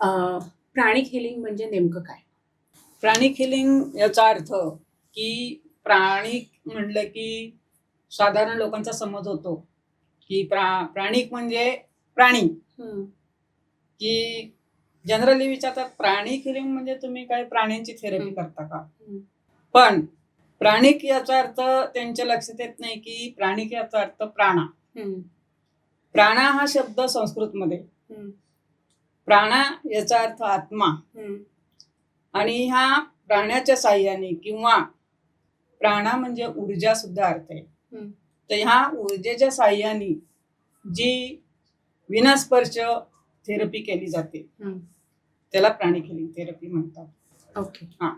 प्राणिक healing म्हणजे नेमकं काय? प्राणिक हिलिंग याचा अर्थ की प्राणिक म्हणलं की साधारण लोकांचा समज होतो की प्रा प्राणिक म्हणजे प्राणी. की जनरली विचारतात प्राणिक हिलिंग म्हणजे तुम्ही काय प्राण्यांची थेरपी. करता का. पण प्राणिक याचा अर्थ त्यांच्या लक्षात येत नाही की प्राणिक याचा अर्थ प्राणा. प्राणा हा शब्द संस्कृतमध्ये. प्राणा याचा अर्थ आत्मा आणि ह्या प्राण्याच्या साह्याने किंवा प्राणा म्हणजे ऊर्जा सुद्धा अर्थ आहे. तर ह्या ऊर्जेच्या साह्याने जी विनास्पर्श थेरपी केली जाते. त्याला प्राणिक हिलिंग थेरपी म्हणतात ओके हा.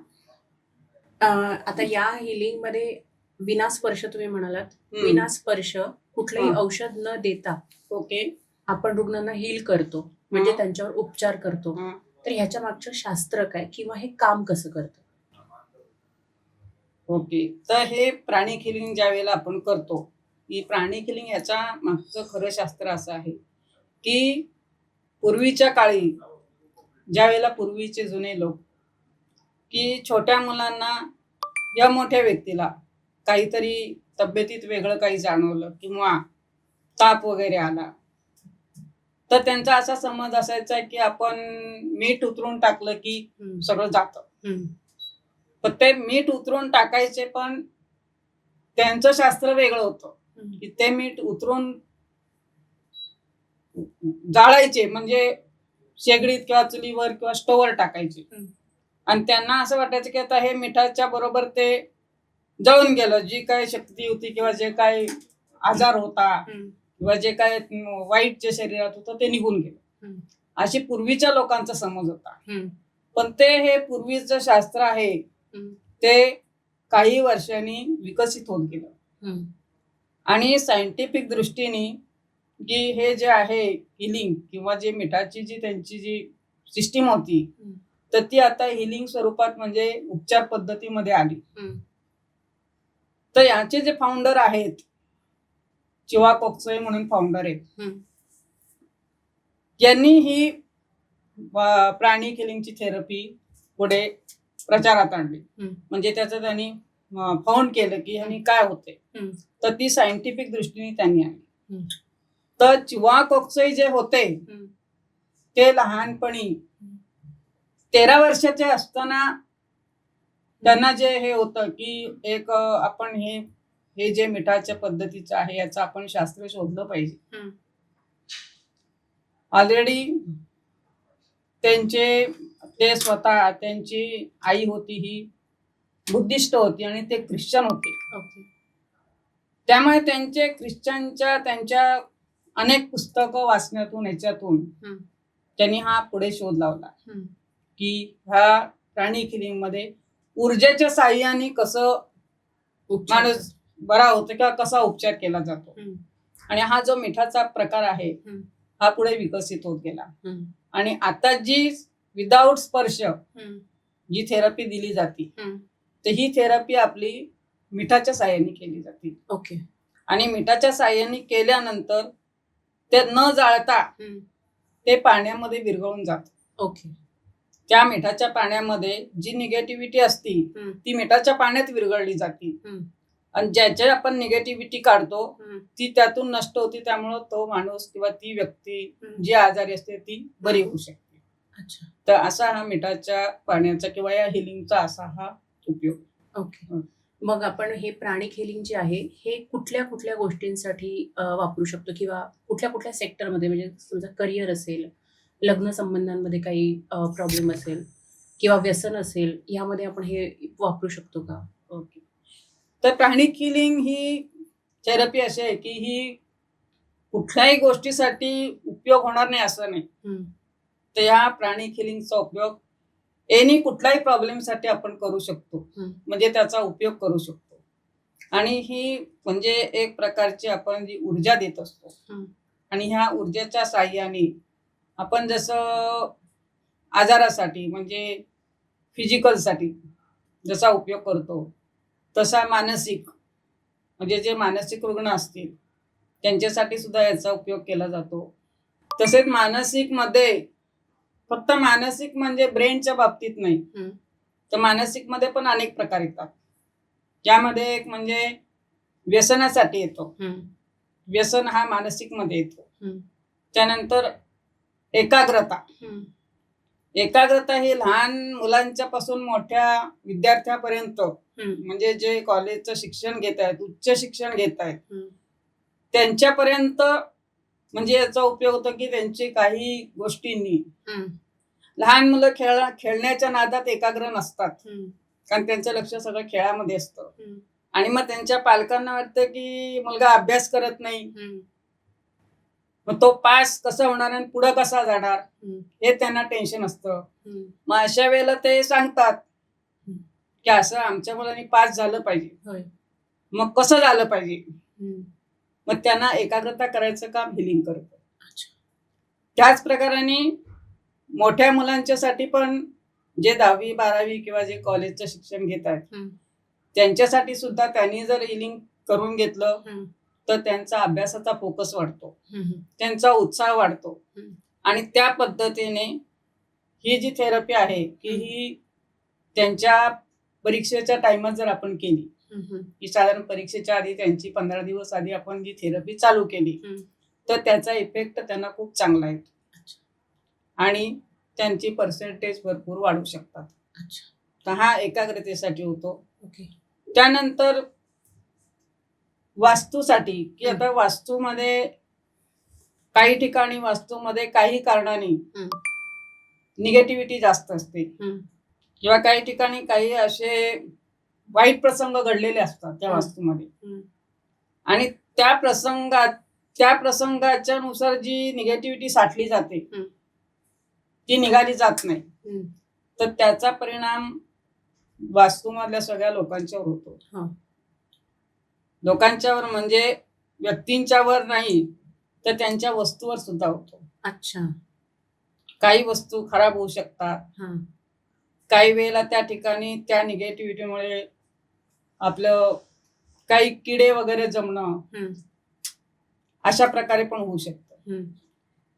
आता या हिलिंगमध्ये विनास्पर्श तुम्ही म्हणालात. विनास्पर्श कुठलंही. औषध न देता ओके आपण रुग्णांना हील करतो म्हणजे. त्यांच्यावर उपचार करतो. तर ह्याच्या मागचं शास्त्र काय किंवा हे काम कसं करतं ओके तर हे प्राणिक हिलिंग ज्या वेळेला आपण करतो की प्राणिक हिलिंग याच्या मागचं खरं शास्त्र असं आहे की पूर्वीच्या काळी ज्या वेळेला पूर्वीचे जुने लोक की छोट्या मुलांना या मोठ्या व्यक्तीला काहीतरी तब्येतीत वेगळं काही जाणवलं किंवा ताप वगैरे आला तर त्यांचा असा समज असायचा की आपण मीठ उतरून टाकलं की सगळं जातं. पण ते मीठ उतरून टाकायचे पण त्यांचं शास्त्र वेगळं होतं. की ते मीठ उतरून जाळायचे म्हणजे शेगडीत किंवा चुलीवर किंवा स्टोवर टाकायचे. आणि त्यांना असं वाटायचं की आता हे मिठाच्या बरोबर ते जळून गेलं. जी काय शक्ती होती किंवा जे काय आजार होता. किंवा जे काय वाईट जे शरीरात होतं ते निघून गेलं. अशी पूर्वीच्या लोकांचा समज होता. पण ते हे पूर्वीचं शास्त्र आहे ते काही वर्षांनी विकसित होत गेलं. आणि सायंटिफिक दृष्टीने की हे जे आहे हिलिंग किंवा जे मिठाची जी त्यांची जी सिस्टीम होती. तर ती आता हिलिंग स्वरूपात म्हणजे उपचार पद्धतीमध्ये आली. तर याचे जे फाउंडर आहेत चिवा कोक्सोई म्हणून फाउंडर आहेत. यांनी ही प्राणी हिलिंगची थेरपी पुढे प्रचारात आणली. म्हणजे त्याचं त्यांनी फाउंड केलं की ह्यानी काय होते. तर ती सायंटिफिक दृष्टीने त्यांनी आणली. तर चिवा कोक्सोई जे होते. ते लहानपणी तेरा वर्षाचे असताना त्यांना जे हे होतं की एक आपण हे हे जे मिठाच्या पद्धतीचं आहे याचं आपण शास्त्र शोधलं पाहिजे. ऑलरेडी त्यांचे ते स्वतः त्यांची आई होती ही बुद्धिस्ट होती आणि ते ख्रिश्चन होते त्यामुळे त्यांचे ख्रिश्चनच्या त्यांच्या अनेक पुस्तकं वाचण्यातून याच्यातून हम्म. त्यांनी हा पुढे शोध लावला. की ह्या प्राणी किलिंगमध्ये ऊर्जेच्या साह्याने कसं माणूस बरा होतो किंवा कसा उपचार केला जातो. आणि हा जो मिठाचा प्रकार आहे. हा पुढे विकसित होत गेला. आणि आता जी विदाऊट स्पर्श. जी थेरपी दिली जाते. तर ही थेरपी आपली मिठाच्या साह्याने केली जाते ओके आणि मिठाच्या साह्याने केल्यानंतर ते न जाळता. ते पाण्यामध्ये विरघळून जात ओके त्या मिठाच्या पाण्यामध्ये जी निगेटिव्हिटी असती. ती मिठाच्या पाण्यात विरघळली जाते. आणि ज्याच्या आपण निगेटिव्हिटी काढतो. ती त्यातून नष्ट होती त्यामुळं तो माणूस किंवा ती व्यक्ती. जी आजारी असते ती बरी होऊ शकते. अच्छा. तर असा हा मिठाच्या पाण्याचा किंवा या हिलिंगचा असा हा उपयोग. ओके. मग आपण हे प्राणिक हिलिंग जे आहे हे कुठल्या कुठल्या गोष्टींसाठी वापरू शकतो? किंवा कुठल्या कुठल्या सेक्टरमध्ये म्हणजे समजा करिअर असेल लग्न संबंधांमध्ये काही प्रॉब्लेम असेल किंवा व्यसन असेल यामध्ये आपण हे वापरू शकतो का? ओके तर प्राणिक हिलिंग ही थेरपी अशी आहे की ही कुठल्याही गोष्टीसाठी उपयोग होणार नाही असं नाही. तर ह्या प्राणिक हिलिंगचा उपयोग एनी कुठल्याही प्रॉब्लेमसाठी आपण करू शकतो. म्हणजे त्याचा उपयोग करू शकतो आणि ही म्हणजे एक प्रकारची आपण जी ऊर्जा देत असतो. आणि ह्या ऊर्जेच्या साह्याने आपण जसं आजारासाठी म्हणजे फिजिकलसाठी जसा उपयोग करतो तसा मानसिक. म्हणजे जे मानसिक रुग्ण असतील त्यांच्यासाठी सुद्धा याचा उपयोग केला जातो. तसेच मानसिकमध्ये फक्त मानसिक म्हणजे ब्रेनच्या बाबतीत नाही. तर मानसिकमध्ये पण अनेक प्रकार येतात. त्यामध्ये एक म्हणजे व्यसनासाठी येतो. व्यसन हा मानसिकमध्ये येतो. त्यानंतर एकाग्रता. एकाग्रता ही लहान मुलांच्या पासून मोठ्या विद्यार्थ्यापर्यंत म्हणजे जे कॉलेजचं शिक्षण घेत आहेत उच्च शिक्षण घेत आहेत. त्यांच्यापर्यंत म्हणजे याचा उपयोग होतो की त्यांची काही गोष्टींनी. लहान मुलं खेळ खेळण्याच्या नादात एकाग्र नसतात. कारण त्यांचं लक्ष सगळं खेळामध्ये असतं. आणि मग त्यांच्या पालकांना वाटतं की मुलगा अभ्यास करत नाही. मग तो पास कसा होणार आणि पुढं कसा जाणार हे त्यांना टेन्शन असतं. मग अशा वेळेला ते सांगतात. की असं आमच्या मुलांनी पास झालं पाहिजे. मग कसं झालं पाहिजे? मग त्यांना एकाग्रता करायचं काम हिलिंग करतं. त्याच प्रकाराने मोठ्या मुलांच्यासाठी पण जे दहावी बारावी किंवा जे कॉलेजचं शिक्षण घेत आहेत त्यांच्यासाठी सुद्धा त्यांनी जर हिलिंग करून घेतलं तर त्यांचा अभ्यासाचा फोकस वाढतो. त्यांचा उत्साह वाढतो. आणि त्या पद्धतीने ही जी थेरपी आहे की ही त्यांच्या परीक्षेच्या टाइमात जर आपण केली की साधारण परीक्षेच्या आधी त्यांची पंधरा दिवस आधी आपण जी थेरपी चालू केली. तर त्याचा इफेक्ट त्यांना खूप चांगला येतो. आणि त्यांची पर्सेंटेज भरपूर वाढू शकतात. तर हा एकाग्रतेसाठी होतो. त्यानंतर वास्तूसाठी की. आता वास्तूमध्ये काही ठिकाणी वास्तूमध्ये काही कारणाने. निगेटिव्हिटी जास्त असते किंवा काही ठिकाणी काही असे वाईट प्रसंग घडलेले असतात त्या. वास्तूमध्ये. आणि त्या प्रसंगात त्या प्रसंगाच्या नुसार जी निगेटिव्हिटी साठली जाते. ती निघाली जात नाही. तर त्याचा परिणाम वास्तूमधल्या सगळ्या लोकांच्यावर होतो हा. लोकांच्यावर म्हणजे व्यक्तींच्यावर नाही तर त्यांच्या वस्तूवर सुद्धा होतो. अच्छा. काही वस्तू खराब होऊ शकतात. हा. काही वेळेला त्या ठिकाणी त्या निगेटिव्हिटीमुळे आपलं काही किडे वगैरे जमणं हम्म, अशा प्रकारे पण होऊ शकतं. हम्म,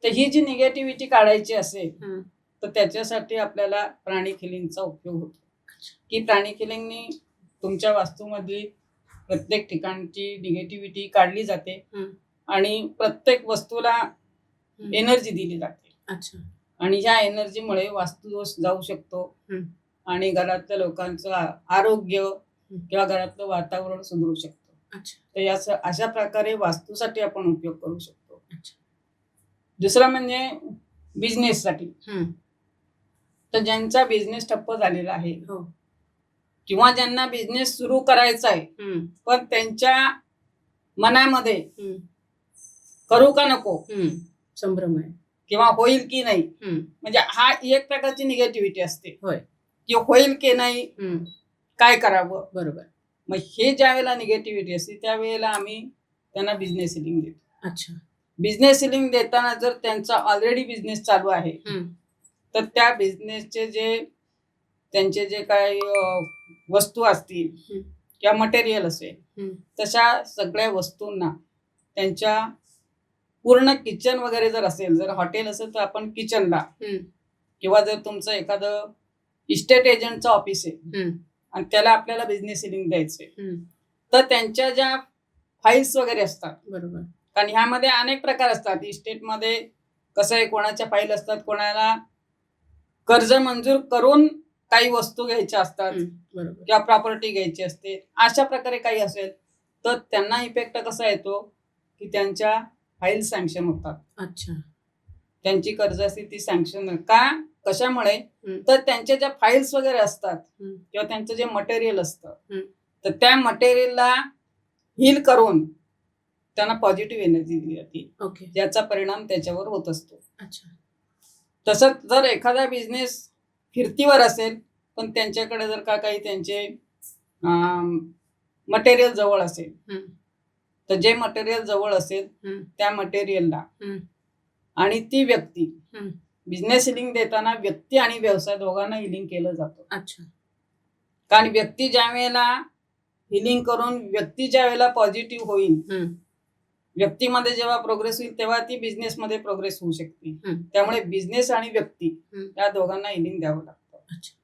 तर ही जी निगेटिव्हिटी काढायची असेल हम्म. तर त्याच्यासाठी आपल्याला प्राणी खिलिंगचा उपयोग होतो. की प्राणी खिलिंगनी तुमच्या वास्तूमधली प्रत्येक ठिकाणची निगेटिव्हिटी काढली जाते. आणि प्रत्येक वस्तूला. एनर्जी दिली जाते. आणि ह्या एनर्जीमुळे वास्तुदोष जाऊ शकतो. आणि घरातल्या लोकांचं आरोग्य किंवा घरातलं वातावरण सुधरू शकतं. तर याच अशा प्रकारे वास्तूसाठी आपण उपयोग करू शकतो. दुसरं म्हणजे बिझनेससाठी तर ज्यांचा बिझनेस ठप्प झालेला आहे हो. किंवा ज्यांना बिझनेस सुरू करायचा आहे पण त्यांच्या मनामध्ये करू का नको. संभ्रम आहे. किंवा होईल की नाही? म्हणजे हा एक प्रकारची निगेटिव्हिटी असते. होय. की होईल की नाही? काय करावं? बरोबर. मग हे ज्या वेळेला निगेटिव्हिटी असते त्यावेळेला आम्ही त्यांना बिझनेस सिलिंग देतो. अच्छा. बिझनेस सिलिंग देताना जर त्यांचा ऑलरेडी बिझनेस चालू आहे तर त्या बिझनेसचे जे त्यांचे जे काही वस्तू असतील. किंवा मटेरियल असेल. तशा सगळ्या वस्तूंना त्यांच्या पूर्ण किचन वगैरे जर असेल जर हॉटेल असेल तर आपण किचनला किंवा जर तुमचं एखादं इस्टेट एजंटचं ऑफिस आहे आणि त्याला आपल्याला बिझनेस सिलिंग द्यायचंय. तर त्यांच्या ज्या फाईल्स वगैरे असतात बरोबर कारण ह्यामध्ये अनेक प्रकार असतात इस्टेटमध्ये कसं आहे कोणाच्या फाईल असतात कोणाला कर्ज मंजूर करून काही वस्तू घ्यायच्या असतात बरोबर. किंवा प्रॉपर्टी घ्यायची असते अशा प्रकारे काही असेल तर त्यांना इफेक्ट कसा येतो? की त्यांच्या फाईल सँक्शन होतात. अच्छा. त्यांची कर्ज असतील ती सँक्शन का? कशामुळे? हम्म. तर त्यांच्या ज्या फाईल्स वगैरे असतात हम्म. किंवा त्यांचं जे मटेरियल असतं. तर त्या मटेरियलला हील करून त्यांना पॉझिटिव्ह एनर्जी दिली जाते. ओके ज्याचा परिणाम त्याच्यावर होत असतो. अच्छा. तसंच जर एखादा बिझनेस फिरतीवर असेल पण त्यांच्याकडे जर का काही त्यांचे मटेरियल जवळ असेल तर जे मटेरियल जवळ असेल त्या मटेरियलला आणि ती व्यक्ती. बिझनेस हिलिंग देताना व्यक्ती आणि व्यवसाय दोघांना हिलिंग केलं जातं. अच्छा. कारण व्यक्ती ज्या वेळेला हिलिंग करून व्यक्ती ज्या वेळेला पॉझिटिव्ह होईल व्यक्तीमध्ये जेव्हा प्रोग्रेस होईल तेव्हा ती बिझनेसमध्ये प्रोग्रेस होऊ शकते. त्यामुळे बिझनेस आणि व्यक्ती. या दोघांना हिलिंग द्यावं लागतं अच्छा